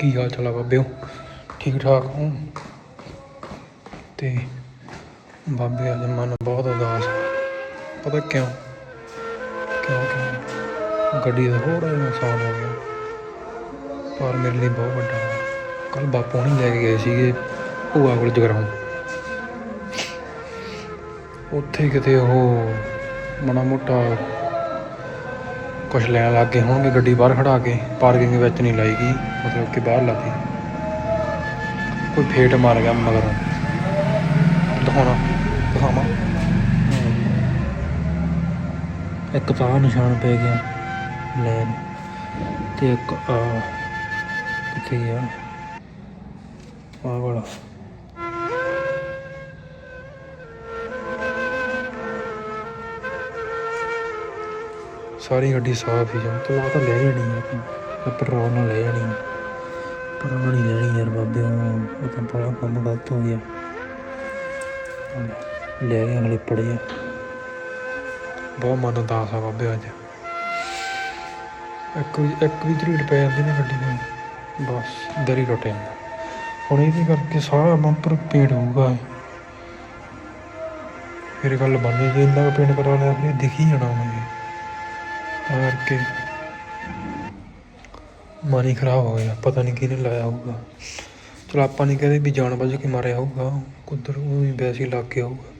ਕੀ ਹਾਲ ਚਾਲ ਆ ਬਾਬਿਓ? ਠੀਕ ਠਾਕ ਹੋ? ਤੇ ਬਾਬੇ ਅੱਜ ਮਨ ਬਹੁਤ ਉਦਾਸ ਪਤਾ ਕਿਉਂ? ਕਿਉਂ ਕਿਉਂ ਗੱਡੀ ਦਾ ਥੋੜਾ ਜਿਹਾ ਨੁਕਸਾਨ ਹੋ ਗਿਆ। ਪਰ ਮੇਰੇ ਲਈ ਬਹੁਤ ਵੱਡਾ ਕੱਲ ਬਾਪੂ ਨਹੀਂ ਲੈ ਕੇ ਗਏ ਸੀਗੇ ਭੂਆ ਕੋਲ ਜਗਰਾਉਂ। ਉੱਥੇ ਕਿਤੇ ਉਹ ਮਾੜਾ ਮੋਟਾ ਕੁਛ ਲੈਣ ਲੱਗ ਗਏ ਹੋਣਗੇ ਗੱਡੀ ਬਾਹਰ ਖੜਾ ਕੇ। ਪਾਰਕਿੰਗ ਵਿੱਚ ਨਹੀਂ ਲਾਈ ਗਈ। ਮਤਲਬ ਕਿ ਬਾਹਰ ਲਾਤੀ ਕੋਈ ਫੇਟ ਮਾਰ ਗਿਆ ਮਗਰ। ਦਿਖਾਉਣਾ, ਦਿਖਾਵਾਂ। ਇੱਕ ਤਾਂ ਨਿਸ਼ਾਨ ਪੈ ਗਿਆ ਲੈਨ ਤੇ ਇੱਕ ਆ, ਕਿੱਥੇ ਗਿਆ? ਆਹ ਵਾਲਾ। ਸਾਰੀ ਗੱਡੀ ਸਾਫ਼ ਹੀ ਜਾਂ ਤੂੰ ਆ ਤਾਂ ਲੈ ਜਾਣੀ ਹੈ ਪੈਟਰੋਲ ਨਾਲ ਲੈ ਜਾਣੀ ਹੈ ਪਰ ਉਹ ਨਹੀਂ ਲੈਣੀ ਯਾਰ ਬਾਬੇ ਉਹ ਤਾਂ ਬੜਾ ਕੰਮ ਗਲਤ ਹੋ ਗਿਆ। ਲੈ ਗਏ ਅਗਲੇ ਪੜੇ ਆ। ਬਹੁਤ ਮਨ ਉਦਾਸ ਆ ਬਾਬੇ ਅੱਜ। ਇੱਕ ਇੱਕ ਵੀ ਧਰੀੜ ਪੈ ਜਾਂਦੀ ਨਾ ਗੱਡੀ ਨੂੰ ਬਸ ਦਰੀ ਟੁੱਟ ਜਾਂਦਾ। ਹੁਣ ਇਹਦੇ ਕਰਕੇ ਸਾਰਾ ਬੰਪਰ ਪੇਂਟ ਹੋਊਗਾ ਫਿਰ ਗੱਲ ਬਣਨੀ ਜੇ ਇੰਨਾ ਕੁ ਪੇਂਟ ਲਿਆ, ਫਿਰ ਦਿਖ ਜਾਣਾ ਮੈਨੂੰ ਤਾਂ ਕਰਕੇ ਮਨ ਹੀ ਖਰਾਬ ਹੋ ਗਿਆ, ਪਤਾ ਨਹੀਂ ਕਿਹਨੇ ਲਾਇਆ ਹੋਊਗਾ। ਚਲੋ ਆਪਾਂ ਨਹੀਂ ਕਹਦੇ ਵੀ ਜਾਣ ਬੁੱਝ ਕੇ ਮਾਰਿਆ ਹੋਊਗਾ, ਕੁਦਰ ਉਹ ਵੀ ਵੈਸੇ ਹੀ ਲੱਗ ਗਿਆ ਹੋਊਗਾ।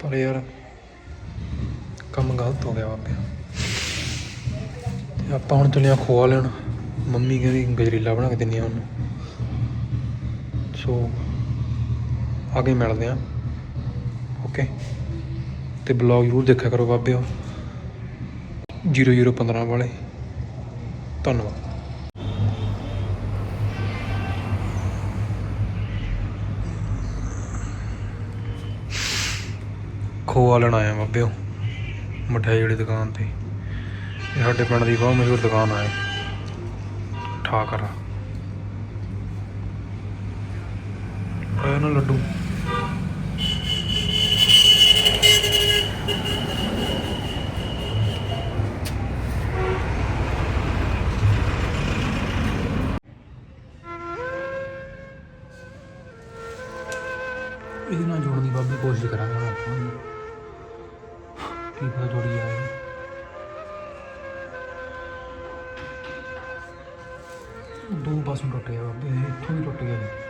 ਪਰ ਯਾਰ ਕੰਮ ਗਲਤ ਹੋ ਗਿਆ ਬਾਬਿਆ ਤੇ ਆਪਾਂ ਹੁਣ ਚੱਲਿਆ ਖੋਆ ਲੈਣ, ਮੰਮੀ ਕਹਿੰਦੀ ਗਜਰੀਲਾ ਬਣਾ ਕੇ ਦਿੰਨੀ ਆ ਉਹਨੂੰ। ਸੋ ਆਗੇ ਮਿਲਦੇ ਆ। ਓਕੇ ਤੇ ਬਲੌਗ ਜ਼ਰੂਰ ਦੇਖਿਆ ਕਰੋ ਬਾਬਿਓ। 0015 ਵਾਲੇ। ਧੰਨਵਾਦ। ਖੋਆ ਲੈਣ ਆਇਆ ਬਾਬਿਓ ਮਠਿਆਈ ਵਾਲੀ ਦੁਕਾਨ ਤੇ। ਇਹ ਸਾਡੇ ਪਿੰਡ ਦੀ ਬਹੁਤ ਮਸ਼ਹੂਰ ਦੁਕਾਨ ਆ ਠਾਕਰਾ ਆਇਆ ਨਾ ਲੱਡੂ। ਕੋਸ਼ਿਸ਼ ਕੀ ਪਤਾ ਜੋੜੀ ਦੋ ਪਾਸੋਂ ਟੁੱਟ ਗਿਆ ਬਾਬੇ ਇੱਥੋਂ ਵੀ ਟੁੱਟ ਗਿਆ।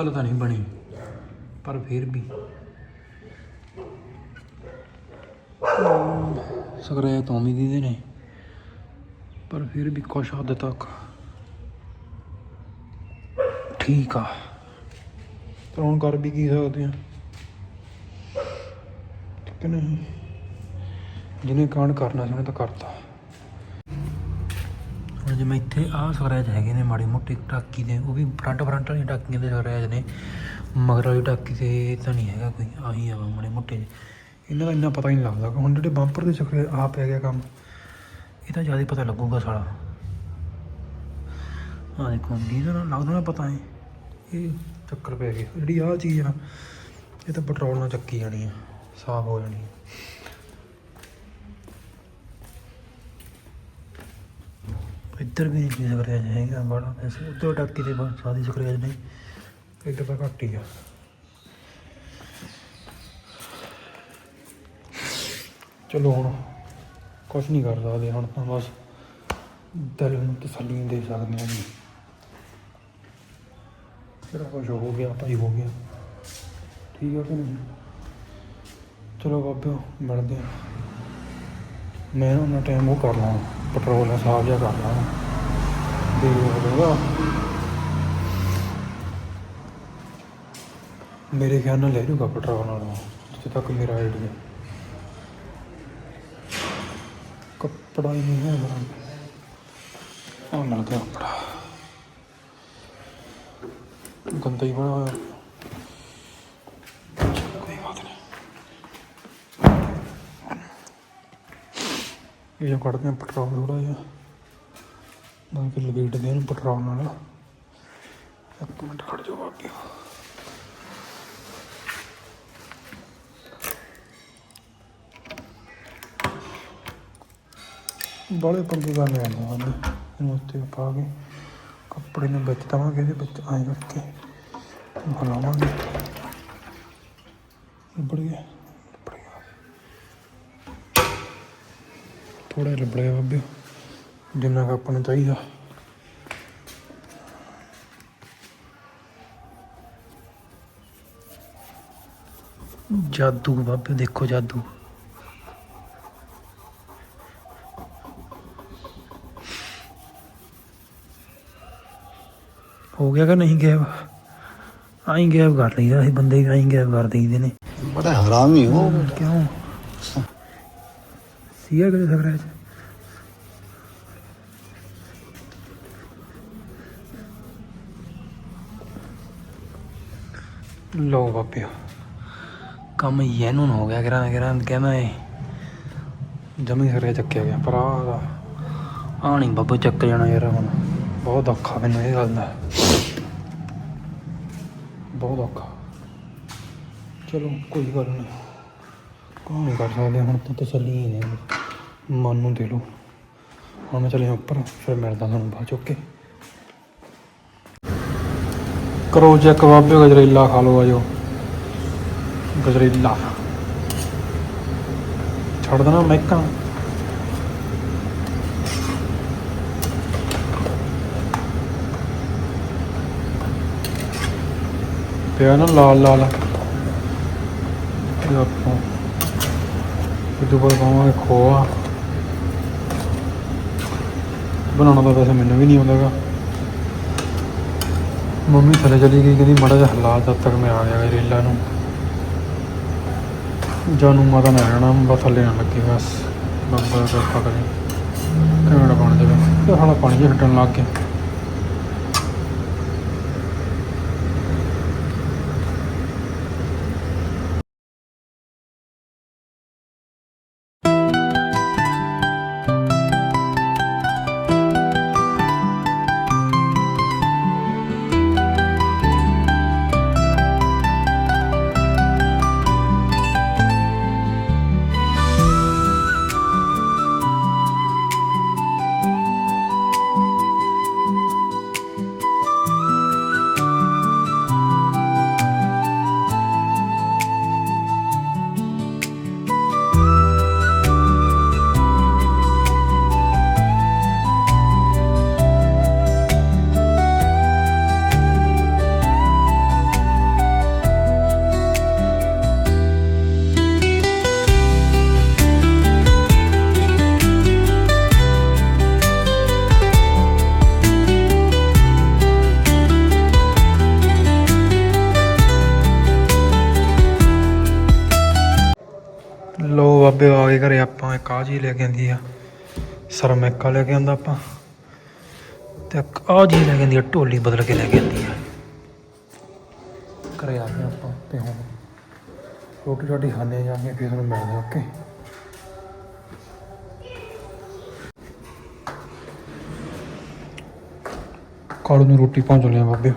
ਗੱਲ ਤਾਂ ਨਹੀਂ ਬਣੀ, ਪਰ ਫਿਰ ਵੀ। ਸਕਰਾਇਆ ਤਾਂ ਵੀ ਦਿੰਦੇ ਨੇ, ਪਰ ਫਿਰ ਵੀ ਕੁਛ ਹੱਦ ਤੱਕ ਠੀਕ ਆ। ਪਰ ਹੁਣ ਕਰ ਵੀ ਕੀ ਸਕਦੇ ਆ? ਠੀਕ ਨਹੀਂ? ਜਿਹਨੇ ਕਾਂਡ ਕਰਨਾ ਸੀ ਉਹਨੇ ਤਾਂ ਕਰਤਾ। ਜਿਵੇਂ ਇੱਥੇ ਆਹ ਸਕਰੈਚ ਹੈਗੇ ਨੇ ਮਾੜੀ ਮੋਟੀ ਟਾਕੀ ਦੇ, ਉਹ ਵੀ ਫਰੰਟ ਫਰੰਟ ਵਾਲੀਆਂ ਟਾਕੀਆਂ ਦੇ ਸਕਰੈਚ ਨੇ। ਮਗਰ ਵਾਲੀ ਟਾਕੀ ਤੇ ਤਾਂ ਨਹੀਂ ਹੈਗਾ ਕੋਈ, ਆਹੀ ਆ ਮਾੜੇ ਮੋਟੇ। ਜਿਹੇ। ਇਹਨਾਂ ਦਾ ਇੰਨਾ ਪਤਾ ਹੀ ਨਹੀਂ ਲੱਗਦਾ, ਹੁਣ ਜਿਹੜੇ ਬੰਪਰ ਦੇ ਸਕਰੇ ਆ ਪੈ ਗਿਆ ਕੰਮ, ਇਹ ਤਾਂ ਜ਼ਿਆਦਾ ਪਤਾ ਲੱਗੂਗਾ ਸਾਲਾ। ਆ ਦੇਖੋ ਡੀਜ਼ਲ ਨਾਲ ਲੱਗਦਾ ਨਾ ਪਤਾ ਹੈ ਇਹ ਚੱਕਰ ਪੈ ਗਿਆ। ਜਿਹੜੀ ਆਹ ਚੀਜ਼ ਆ ਇਹ ਤਾਂ ਪੈਟਰੋਲ ਨਾਲ ਚੱਕੀ ਜਾਣੀ ਆ, ਸਾਫ਼ ਹੋ ਜਾਣੀ ਆ। ਇੱਧਰ ਵੀ ਨਹੀਂ ਸਕਰੈਚ ਹੈਗਾ ਬੜਾ ਵੈਸੇ ਉੱਧਰ ਟਾਕੀ ਦੇ ਬਾਅਦ ਸਾਦੀ ਸਕਰੈਚ ਨਹੀਂ। ਇੱਧਰ ਤਾਂ ਘੱਟ ਹੀ ਆ। ਚਲੋ ਹੁਣ ਕੁਝ ਨਹੀਂ ਕਰ ਸਕਦੇ ਹੁਣ ਤਾਂ ਬਸ। ਦਿਲ ਨੂੰ ਤਸੱਲੀ ਦੇ ਸਕਦੇ ਹਾਂ ਜੀ। ਜਿਹੜਾ ਕੁਝ ਹੋ ਗਿਆ ਭਾਈ ਹੋ ਗਿਆ ਠੀਕ ਹੈ ਕਿ ਨਹੀਂ? ਚਲੋ ਬਾਬਿਓ, ਮਿਲਦੇ ਹਾਂ। ਮੈਂ ਨਾ ਉਹਨਾਂ ਟਾਈਮ ਉਹ ਕਰ ਲਾਂ ਪੈਟਰੋਲ ਸਾਫ਼ ਜਿਹਾ ਕਰ ਲਾਂ। ਦੇ ਹੋ। ਮੇਰੇ ਖਿਆਲ ਨਾਲ ਲੈ ਜੂਗਾ ਪੈਟਰੋਲ ਨਾਲ। ਜਿੱਥੇ ਤੱਕ ਮੇਰਾ ਆਈਡੀਆ ਕੱਪੜਾ ਹੀ ਨਹੀਂ ਹੈ ਮੇਰਾ ਉਹ ਮਿਲ ਗਿਆ ਕੱਪੜਾ। ਗੰਦਾ ਹੀ ਬੜਾ ਹੋਇਆ। ਇਹ ਕੱਢਦੇ ਆ ਪੈਟਰੋਲ ਥੋੜਾ ਜਿਹਾ। ਨਾ ਕਿ ਲਪੇਟਦੇ ਇਹਨੂੰ ਪੈਟਰੋਲ ਨਾਲ। ਇੱਕ ਮਿੰਟ ਖੜ ਜਾਓ ਬਾਕੀ। ਬੜੇ ਪੰਗੇ ਕਰਨੇ ਆਉਂਦੇ ਹਨ ਇਹਨੂੰ ਉੱਤੇ ਪਾ ਕੇ ਕੱਪੜੇ ਨੂੰ ਵਿੱਚ ਦਵਾਂਗੇ ਇਹਦੇ ਵਿੱਚ, ਐਂ ਕਰਕੇ। ਹਲਾਵਾਂਗੇ ਲਿਬੜ ਗਿਆ ਥੋੜਾ ਲਿਬੜ ਬਾਬੇ। ਜਿੰਨਾ ਕੁ ਆਪਾਂ ਨੂੰ ਚਾਹੀਦਾ ਜਾਦੂ ਬਾਬੇ ਦੇਖੋ ਜਾਦੂ ਹੋ ਗਿਆ ਕਿ ਨਹੀਂ ਗੈਬ ਆਈ ਗੈਬ ਕਰ ਲਈਦਾ ਇਹ ਬੰਦੇ ਆਈ ਗੈਬ ਕਰ ਦਈਦੇ ਨੇ ਬੜਾ ਹਰਾਮੀ ਹੋ ਕਿਉਂ ਸੀਆ ਕਿਹਦੇ ਸਕਰਾ ਚ ਲੋ ਬਾਪਿਓ ਕੰਮ ਇਹਨੂੰ ਹੋ ਗਿਆ ਕਰਾਂ ਕਰਾਂ ਕਹਿੰਦਾ ਏ ਜਮੀ ਸਰੇ ਚੱਕਿਆ ਗਿਆ ਪਰ ਆਹ ਆ ਨਹੀਂ ਬੱਬੂ ਚੱਕ ਜਾਣਾ ਯਾਰ ਹੁਣ। ਬਹੁਤ ਔਖਾ ਮੈਨੂੰ ਇਹ ਗੱਲ ਦਾ। ਬਹੁਤ ਔਖਾ। ਚਲੋ, ਕੋਈ ਗੱਲ ਨਹੀਂ ਕੋਈ ਨਹੀਂ ਕਰ ਸਕਦੇ, ਹੁਣ ਤਾਂ ਤਸੱਲੀ ਹੀ ਨੇ ਮਨ ਨੂੰ ਦੇ ਲਓ। ਹੁਣ ਮੈਂ ਚੱਲਿਆ ਉੱਪਰ, ਫਿਰ ਮਿਲਦਾ ਤੁਹਾਨੂੰ ਬਾਅਦ ਚੁੱਕ ਕੇ ਕਰੋ ਚੈੱਕ ਬਾਬੇ ਗਜਰੇਲਾ ਖਾ ਲਓ, ਆਜੋ। ਗਜਰੇਲਾ। ਛੱਡ ਦੇਣਾ ਮਹਿਕਾਂ ਪਿਆ ਨਾ ਲਾਲ ਲਾਲ। ਇਹ ਆਪਾਂ ਇਹ ਬਾਅਦ ਪਾਵਾਂਗੇ ਖੋਆ। ਬਣਾਉਣਾ ਤਾਂ ਵੈਸੇ ਮੈਨੂੰ ਵੀ ਨਹੀਂ ਆਉਂਦਾਗਾ ਮੰਮੀ ਥੱਲੇ ਚਲੀ ਗਈ, ਕਹਿੰਦੀ ਮਾੜਾ ਜਿਹਾ ਹਲਾ ਜਦ ਤੱਕ ਮੈਂ ਆ ਗਿਆ ਰੇਲਾ ਨੂੰ ਜਾਨੂੰ ਮਾਤਾ ਨਾ ਰਹਿਣਾ ਬਸ ਥੱਲੇ ਨਾ ਲੱਗੇ, ਬਸ। ਬੱਬਾ ਦਾ ਪਕੜੇ ਕਿਹੜਾ ਬਣ ਜਾਵੇ ਤੇ ਹਾਲਾ ਪਾਣੀ ਜਿਹਾ ਛੱਡਣ ਲੱਗ ਗਿਆ ਆ ਗਏ ਘਰੇ ਆਪਾਂ ਇੱਕ ਆਹ ਚੀਜ਼ ਲੈ ਕੇ ਆਂਦੀ ਆ ਸਰਮੈਕਾ ਲੈ ਕੇ ਆਂਦਾ ਆਪਾਂ, ਤੇ ਇੱਕ ਆਹ ਚੀਜ਼ ਲੈ ਕੇ ਆਂਦੀ ਆ, ਢੋਲੀ ਬਦਲ ਕੇ ਲੈ ਕੇ ਆਂਦੀ ਆ। ਘਰੇ ਆ ਗਏ ਆਪਾਂ ਤੇ ਹੁਣ ਰੋਟੀ ਰੋਟੀ ਖਾਣੇ ਜਾ ਕੇ ਫਿਰ ਤੁਹਾਨੂੰ ਮਿਲਦੇ ਓਕੇ ਕਾਲੂ ਨੂੰ ਰੋਟੀ ਪਹੁੰਚ ਲਿਆ ਬਾਬੇ।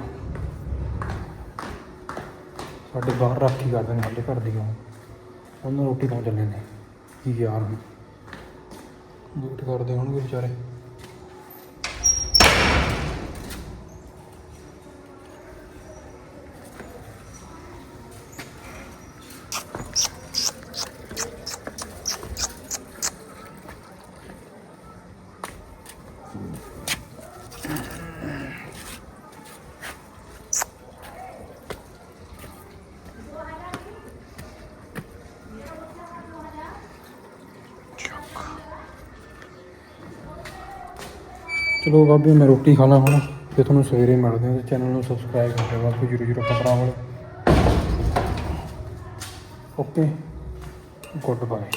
ਸਾਡੇ ਬਾਹਰ ਰਾਖੀ ਕਰਦੇ ਨੇ ਸਾਡੇ ਘਰ ਦੀ ਉਹ ਉਹਨਾਂ ਰੋਟੀ ਪਹੁੰਚ ਚੱਲੇ ਨੇ। ਯਾਰ ਹੁਣ ਵੇਟ ਕਰਦੇ ਹੋਣਗੇ ਵਿਚਾਰੇ। ਚਲੋ ਬਾਬੇ, ਮੈਂ ਰੋਟੀ ਖਾਣਾ ਹੁਣ ਤੇ ਤੁਹਾਨੂੰ ਸਵੇਰੇ ਮਿਲਦੇ ਹਾਂ ਤੇ ਚੈਨਲ ਨੂੰ ਸਬਸਕ੍ਰਾਈਬ ਕਰ ਦਿਓ ਬਾਬੂ 0015 ਵਾਲੇ ਓਕੇ ਗੁੱਡ ਬਾਏ